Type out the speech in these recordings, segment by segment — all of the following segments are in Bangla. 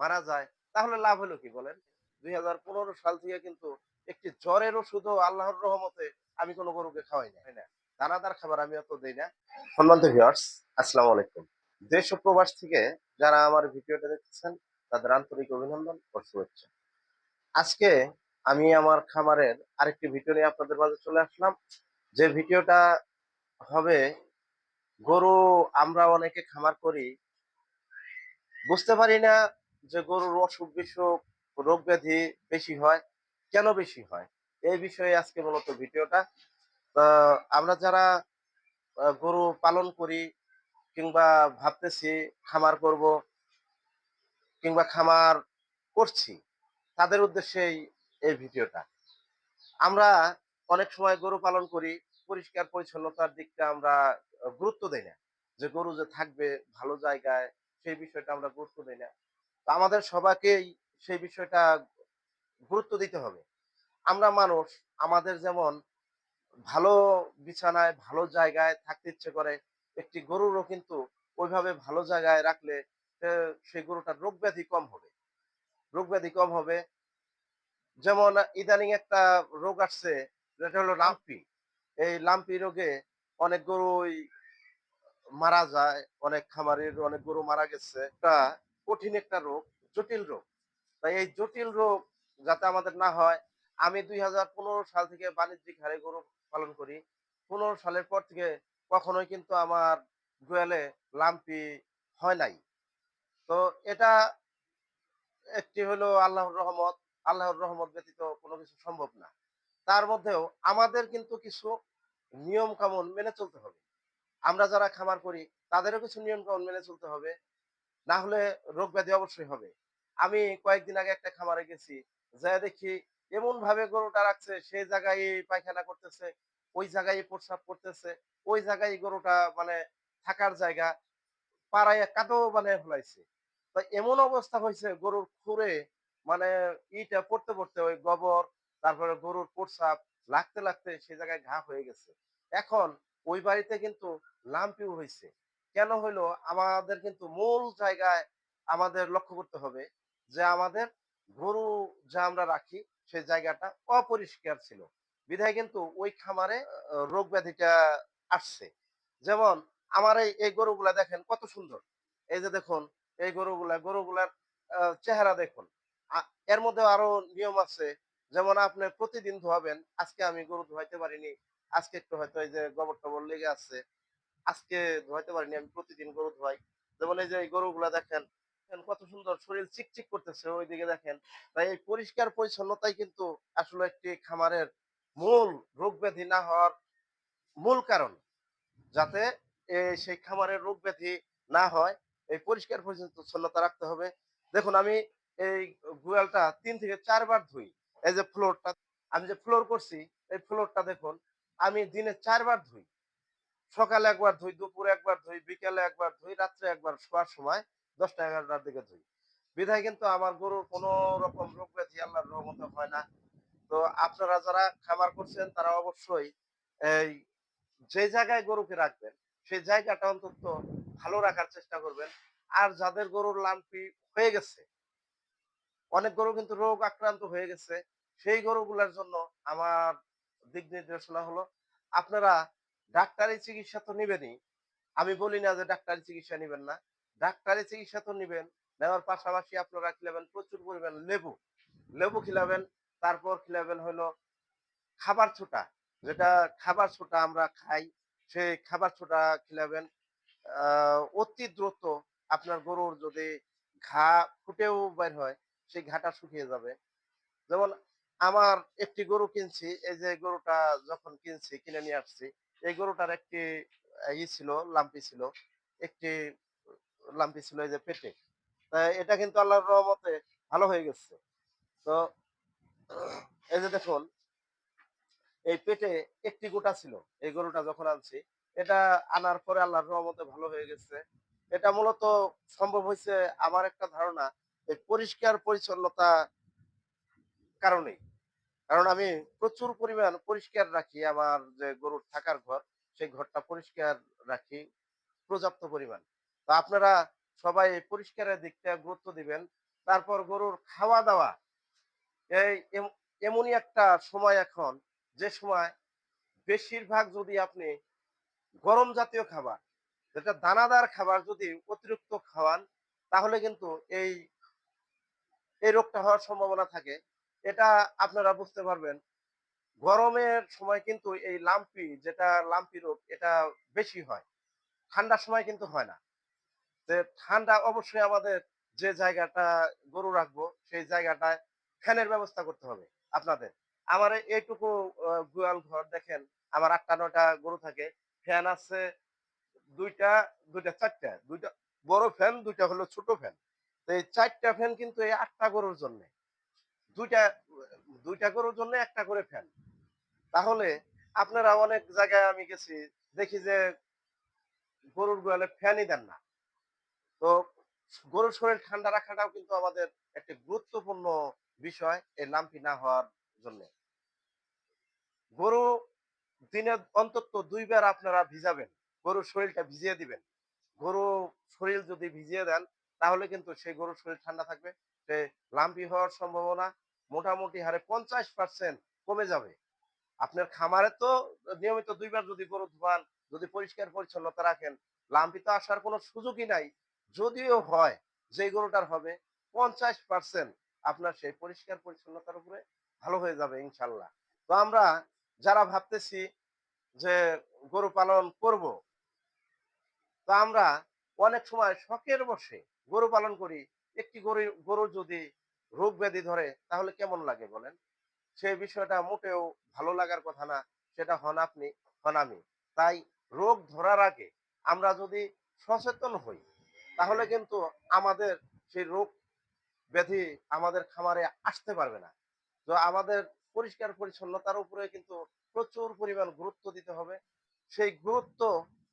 মারা যায় তাহলে লাভ হলো কি বলেন? দুই হাজার পনেরো সাল থেকে কিন্তু একটি জ্বরের ওষুধও আল্লাহর রহমতে আমি কোনো গরুকে খাওয়াই না না দানাদার খাবার আমি অত দেই না। সম্মানিত ভিউয়ার্স আসসালামু আলাইকুম। দেশ ও প্রবাস থেকে যারা আমার ভিডিওটা দেখতেছেন তাদের আন্তরিক অভিনন্দন ও শুভেচ্ছা। আজকে আমি আমার খামারের আরেকটি ভিডিও নিয়ে আপনাদের মাঝে চলে আসলাম। যে ভিডিওটা হবে গরু আমরা অনেকে খামার করি বুঝতে পারি না যে গরুর অসুখ বিসুখ, রোগ ব্যাধি বেশি হয়, কেন বেশি হয়? এই বিষয়ে আজকে মূলত ভিডিওটা। আমরা যারা গরু পালন করি কিংবা ভাবতেছি খামার করব কিংবা খামার করছি, তাদের উদ্দেশ্যেই এই ভিডিওটা। আমরা অনেক সময় গরু পালন করি, পরিষ্কার পরিচ্ছন্নতার দিকটা আমরা গুরুত্ব দেই না। যে গরু যে থাকবে ভালো জায়গায়, সেই বিষয়টা আমরা গুরুত্ব দেই না। আমাদের সবাইকেই সেই বিষয়টা গুরুত্ব দিতে হবে। আমরা মানুষ, আমাদের যেমন ভালো বিছানায়, ভালো জায়গায় থাকতে ইচ্ছে করে, একটি গরুরও কিন্তু ওইভাবে ভালো জায়গায় রাখলে সেই গরুটার রোগ ব্যাধি কম হবে। রোগ ব্যাধি কম হবে। যেমন ইদানিং একটা রোগ আসছে, যেটা হলো লাম্পি। এই লাম্পি রোগে অনেক গরুই মারা যায়, অনেক খামারের অনেক গরু মারা গেছে। কঠিন একটা রোগ, জটিল রোগ। তাই এই জটিল রোগ যাতে আমাদের না হয়, আমি দুই হাজার পনেরো সাল থেকে বাণিজ্যিক হারে গরু পালন করি। পনেরো সালের পর থেকে কখনোই কিন্তু আমার গোয়ালে লাম্পি হয় নাই। তো এটা একটি হলো আল্লাহর রহমত। আল্লাহর রহমত ব্যতীত কোনো কিছু সম্ভব না। তার মধ্যেও আমাদের কিন্তু কিছু নিয়ম কানুন মেনে চলতে হবে। আমরা যারা খামার করি, তাদেরও কিছু নিয়ম কানুন মেনে চলতে হবে। না হলে রোগ ব্যাধি অবশ্যই হবে। আমি কয়েকদিন আগে একটা খামারে গেছি যা দেখি এমন ভাবে গরুটা রাখছে, সেই জায়গায় পায়খানা করতেছে, ওই জায়গায় প্রস্রাব করতেছে, ওই জায়গায় গরুটা মানে থাকার জায়গা পাড়ায় কাদো বানিয়ে ফেলাইছে। তো এমন অবস্থা হয়েছে গরুর খুঁড়ে মানে ইটা পড়তে পড়তে ওই গোবর, তারপরে গরুর প্রস্রাব লাগতে লাগতে সে জায়গায় ঘা হয়ে গেছে। এখন ওই বাড়িতে কিন্তু লাম্পিও হয়েছে কেন হইল? আমাদের কিন্তু মূল জায়গায় আমাদের লক্ষ্য করতে হবে যে আমাদের গরু যা আমরা রাখি সেই জায়গাটা অপরিষ্কার ছিল। বিধায় কিন্তু ওই খামারে রোগ ব্যাধিটা আসছে। যেমন আমার এই গরুগুলা দেখেন কত সুন্দর। এই যে দেখুন, এই গরুগুলা, গরুগুলার চেহারা দেখুন। এর মধ্যে আরও নিয়ম আছে। যেমন আপনি প্রতিদিন ধোয়াবেন, আজকে আমি গরু ধোয়াইতে পারিনি, আজকে একটু হয়তো এই যে গোবর টবর লেগে আছে আজকে ধোয়াইতে পারিনি, আমি প্রতিদিন গরু ধোয়াই। যেমন এই যে এই গরুগুলা দেখেন কত সুন্দর শরীর চিকচিক করতেছে ওইদিকে দেখেন। তাই এই পরিষ্কার পরিচ্ছন্নতাই কিন্তু আসলে একটি খামারের মূল রোগ ব্যাধি না হওয়ার মূল কারণ। যাতে সেই খামারের রোগ ব্যাধি না হয়, এই পরিষ্কার পরিচ্ছন্নতা রাখতে হবে। দেখুন, আমি এই গুয়ালটা তিন থেকে চারবার ধুই, এই যে ফ্লোরটা আমি যে ফ্লোর করছি, এই ফ্লোরটা দেখুন, আমি দিনে চারবার ধুই। সকালে একবার ধুই, দুপুরে একবার ধুই, বিকেলে একবার ধুই, রাত্রে একবার শোয়ার সময় দশটা, এগারোটার দিকে ধুই। বিধায় কিন্তু আমার গরুর কোনো রকম রোগ ব্যাধি আল্লাহর রহমতে হয় না। তো আপনারা যারা খামার করছেন, তারা অবশ্যই এই যে জায়গায় গরুকে রাখবেন, সেই জায়গাটা অন্তত ভালো রাখার চেষ্টা করবেন। আর যাদের গরুর লাম্পি হয়ে গেছে, অনেক গরু কিন্তু রোগ আক্রান্ত হয়ে গেছে, সেই গরুগুলোর জন্য আমার দিক নির্দেশনা হলো, আপনারা ডাক্তারি চিকিৎসা তো নিবেনই। আমি বলি না যে ডাক্তারি চিকিৎসা নিবেন না। ডাক্তারি চিকিৎসা তো নিবেন, নেওয়ার পাশাপাশি আপনারা খিলাবেন, প্রচুর পরিমাণ লেবু। লেবু খিলাবেন, তারপর খিলাবেন হলো খাবার ছোটা। যেটা খাবার ছোটা আমরা খাই, সেই খাবার ছোটা খিলাবেন অতি দ্রুত আপনার গরুর যদি ঘা ফুটেও বের হয়, সেই ঘাটা শুকিয়ে যাবে। যেমন আমার একটি গরু কিনছি, এই যে গরুটা যখন কিনছি, কিনে নিয়ে আসছি এই গরুটার একটি ই ছিল, লাম্পি ছিল, একটি, লাম্পি ছিল এই যে পেটে। তা এটা কিন্তু আল্লাহর রহমতে ভালো হয়ে গেছে। তো, এই যে দেখুন, এই পেটে একটি গোটা ছিল, এই গরুটা যখন আনছি, এটা আনার পরে আল্লাহর রহমতে ভালো হয়ে গেছে। এটা মূলত সম্ভব হয়েছে আমার একটা ধারণা, এই পরিষ্কার পরিচ্ছন্নতা কারণেই। কারণ আমি প্রচুর পরিমাণ পরিষ্কার রাখি আমার যে গরুর থাকার ঘর, সেই ঘরটা পরিষ্কার রাখি পর্যাপ্ত পরিমাণ। তো আপনারা সবাই পরিষ্কারের দিকটা গুরুত্ব দিবেন। তারপর গরুর খাওয়া দাওয়া এই এমনই একটা সময় এখন, যে সময় বেশিরভাগ যদি আপনি গরম জাতীয় খাবার, যেটা দানাদার খাবার যদি অতিরিক্ত খাওয়ান, তাহলে কিন্তু এই এই রোগটা হওয়ার সম্ভাবনা থাকে। এটা আপনারা বুঝতে পারবেন। গরমের সময় কিন্তু এই লাম্পি, যেটা লাম্পি রোগ, এটা বেশি হয়। ঠান্ডার সময় কিন্তু হয় না। যে ঠান্ডা অবশ্যই আমাদের যে জায়গাটা গরু রাখব, সেই জায়গাটায় ফ্যানের ব্যবস্থা করতে হবে আপনাদের। আমার এইটুকু গোয়াল ঘর দেখেন, আমার আটটা, নয়টা গরু থাকে। ফ্যান আছে দুইটা দুইটা, চারটা, দুইটা, বড় ফ্যান, দুইটা হলো ছোট ফ্যান। তো এই চারটা ফ্যান কিন্তু এই আটটা গরুর জন্য। দুইটা দুইটা গরুর জন্য একটা করে ফ্যান তাহলে আপনারা অনেক জায়গায় আমি গেছি, দেখি যে গরুর গোয়ালে ফ্যানই দেন না। তো গরুর শরীর ঠান্ডা রাখাটাও কিন্তু আমাদের একটি গুরুত্বপূর্ণ বিষয় এই লাম্পি না হওয়ার জন্য। গরু দিনে অন্তত দুইবার আপনারা ভিজাবেন, গরুর শরীরটা ভিজিয়ে দিবেন। গরু শরীর যদি ভিজিয়ে দেন, তাহলে কিন্তু সেই গরুর শরীর ঠান্ডা থাকবে, সে লাম্পি হওয়ার সম্ভাবনা মোটামুটি হারে পঞ্চাশ পার্সেন্ট কমে যাবে। আপনার খামারে তো নিয়মিত দুইবার যদি গরু ধোয়ান, যদি পরিষ্কার পরিচ্ছন্নতা রাখেন, লাম্পি তো আসার কোনো সুযোগই নাই। যদিও হয় যে গরুটার হবে, পঞ্চাশ পার্সেন্ট আপনার সেই পরিষ্কার পরিচ্ছন্নতার উপরে ভালো হয়ে যাবে ইনশাল্লাহ। তো আমরা যারা ভাবতেছি যে গরু পালন করব, তো আমরা অনেক সময় শখের বসে গরু পালন করি। একটি গরু গরু যদি রোগ ব্যাধি ধরে, তাহলে কেমন লাগে বলেন? সেই বিষয়টা মোটেও ভালো লাগার কথা না, সেটা হন আপনি, হন আমি। তাই রোগ ধরার আগে আমরা যদি সচেতন হই, তাহলে কিন্তু আমাদের সেই রোগ ব্যাধি আমাদের খামারে আসতে পারবে না। তো আমাদের পরিষ্কার পরিচ্ছন্নতার উপরে কিন্তু প্রচুর পরিমাণ গুরুত্ব দিতে হবে। সেই গুরুত্ব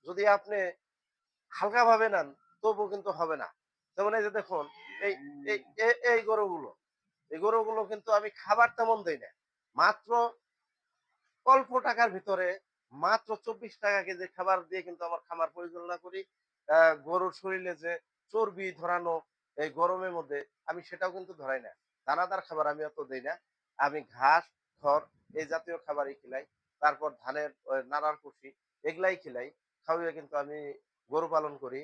যদি আপনি হালকা ভাবে নেন, তবু কিন্তু হবে না। যেমন এই যে দেখুন এই এই গরুগুলো এই গরুগুলো কিন্তু আমি খাবার তেমন দেই না। মাত্র অল্প টাকার ভিতরে মাত্র চব্বিশ টাকা কেজি খাবার দিয়ে কিন্তু আমার খামার পরিচালনা করি। গরুর শরীরে যে চর্বি ধরানো এই গরমের মধ্যে আমি সেটাও কিন্তু ধরাই না। দানাদার খাবার আমি অত দেই না। আমি ঘাস খড় এই জাতীয় খাবারই খিলাই। তারপর ধানের নাড়ার কুশি এগুলাই খিলাই। খাওয়িয়ে কিন্তু আমি গরু পালন করি।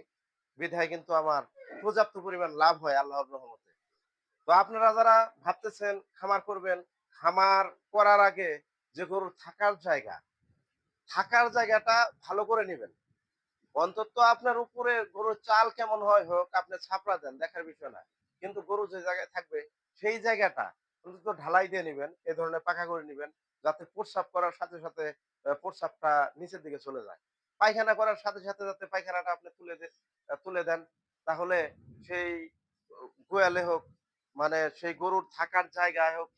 বিধায় কিন্তু আমার পর্যাপ্ত পরিমাণ লাভ হয় আল্লাহর রহমতে। তো আপনারা যারা ভাবতেছেন খামার করবেন, খামার করার আগে যে গরুর থাকার জায়গা, থাকার জায়গাটা ভালো করে নেবেন। অন্তত আপনার উপরে গরুর চাল কেমন হয় হোক, আপনি ছাপড়া দেন, দেখার বিষয় না। কিন্তু গরু যে জায়গায় থাকবে, সেই জায়গাটা অন্তত ঢালাই দিয়ে নেবেন এই ধরনের পাকা করে নেবেন, যাতে প্রস্রাব করার সাথে সাথে প্রস্রাবটা নিচের দিকে চলে যায়। পায়খানা করার সাথে সাথে যাতে পায়খানাটা আপনি তুলে তুলে দেন। তাহলে সেই গোয়ালে হোক মানে সেই গরুর থাকার জায়গায় হোক,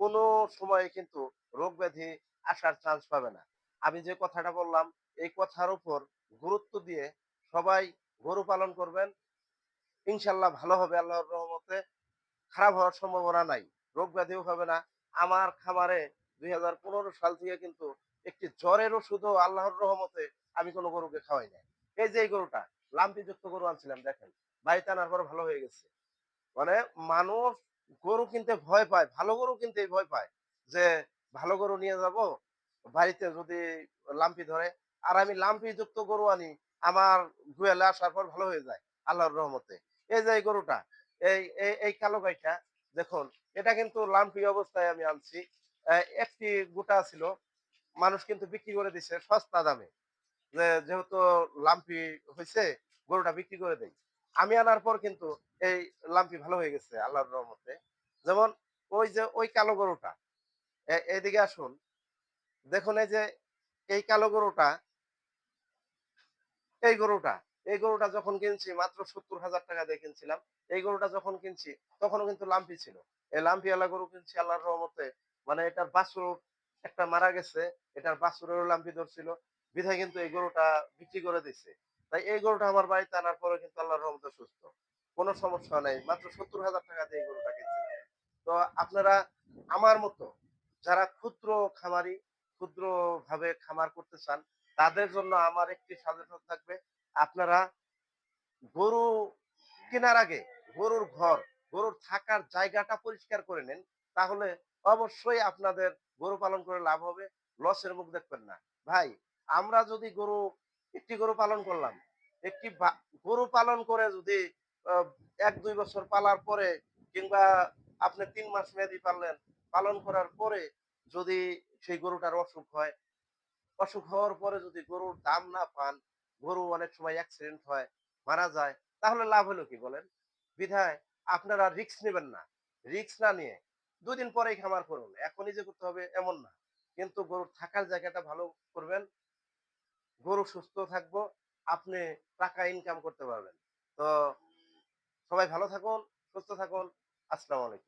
কোনো সময় কিন্তু রোগ ব্যাধি আসার চান্স পাবে না। আমি যে কথাটা বললাম, এই কথার উপর গুরুত্ব দিয়ে সবাই গরু পালন করবেন। ইনশাল্লাহ ভালো হবে আল্লাহর রহমতে। খারাপ হওয়ার সম্ভাবনা নাই, রোগ ব্যাধিও হবে না। আমার খামারে দুই হাজার পনেরো সাল থেকে কিন্তু একটি জ্বরের ওষুধও আল্লাহর রহমতে আমি কোনো গরুকে খাওয়াই নাই। এই যে এই গরুটা লাম্পি যুক্ত গরু আনছিলাম, দেখেন। বাড়িতে আনার পর ভালো হয়ে গেছে। মানে মানুষ গরু কিনতে ভয় পায়, ভালো গরু কিনতে ভয় পায় যে, ভালো গরু নিয়ে যাব, বাড়িতে যদি লাম্পি ধরে, আর আমি লাম্পি যুক্ত গরু আনি, আমার গুয়ালে আসার পর ভালো হয়ে যায়, আল্লাহর রহমতে। এই যে এই গরুটা, এই, এই- কালো গাইটা, দেখুন, এটা কিন্তু লাম্পি অবস্থায় আমি আনছি। একটি গোটা ছিল, মানুষ কিন্তু বিক্রি করে দিছে সস্তা দামে। যেহেতু লাম্পি হয়েছে গরুটা বিক্রি করে দেয় আমি আনার পর কিন্তু এই লাম্পি ভালো হয়ে গেছে, আল্লাহর রহমতে। যেমন ওই যে ওই কালো গরুটা, এ- এইদিকে আসুন। দেখুন এই যে এই কালো গরুটা, এই গরুটা এই গরুটা যখন কিনছি মাত্র সত্তর হাজার টাকা দিয়ে কিনছিলাম, এই গরুটা যখন কিনছি তখনও কিন্তু লাম্পি ছিল। এই লাম্পি আলা গরু কিনছি আল্লাহর রহমতে মানে এটার বাসুর একটা মারা গেছে, এটার বাছুরেরও লাম্পি ধরছিল। বিধায় কিন্তু এই গরুটা বিক্রি করে দিছে। তাই এই গরুটা আমার বাড়িতে আনার পরে কিন্তু আল্লাহর রহমতে সুস্থ। কোনো সমস্যা নেই, মাত্র সত্তর হাজার টাকা দিয়ে গরুটা কিনছি। তো আপনারা আমার মতো যারা ক্ষুদ্র খামারি ক্ষুদ্র ভাবে খামার করতে চান, তাদের জন্য আমার একটি সাজেশন থাকবে, আপনারা গরু কেনার আগে গরুর ঘর, গরুর থাকার জায়গাটা পরিষ্কার করে নেন, তাহলে অবশ্যই আপনাদের গরু পালন করে লাভ হবে, লসের মুখ দেখবেন না। ভাই আমরা যদি গরু, একটি গরু পালন করলাম, একটি গরু পালন করে যদি এক, দুই বছর পালার পরে কিংবা আপনি তিন মাস মেয়াদি পাললেন, পালন করার পরে যদি সেই গরুটার অসুখ হয়, অসুখ হওয়ার পরে যদি গরুর দাম না পান, গরু অনেক সময় অ্যাক্সিডেন্ট হয়, মারা যায়, তাহলে লাভ হলো কি বলেন? বিধায় আপনারা রিক্স নেবেন না রিক্স না নিয়ে দুদিন পরেই খামার করুন, এখনই যে করতে হবে এমন না, কিন্তু গরুর থাকার জায়গাটা ভালো করবেন গরু সুস্থ থাকব, আপনি টাকা ইনকাম করতে পারবেন। তো সবাই ভালো থাকুন, সুস্থ থাকুন। আসসালামু আলাইকুম।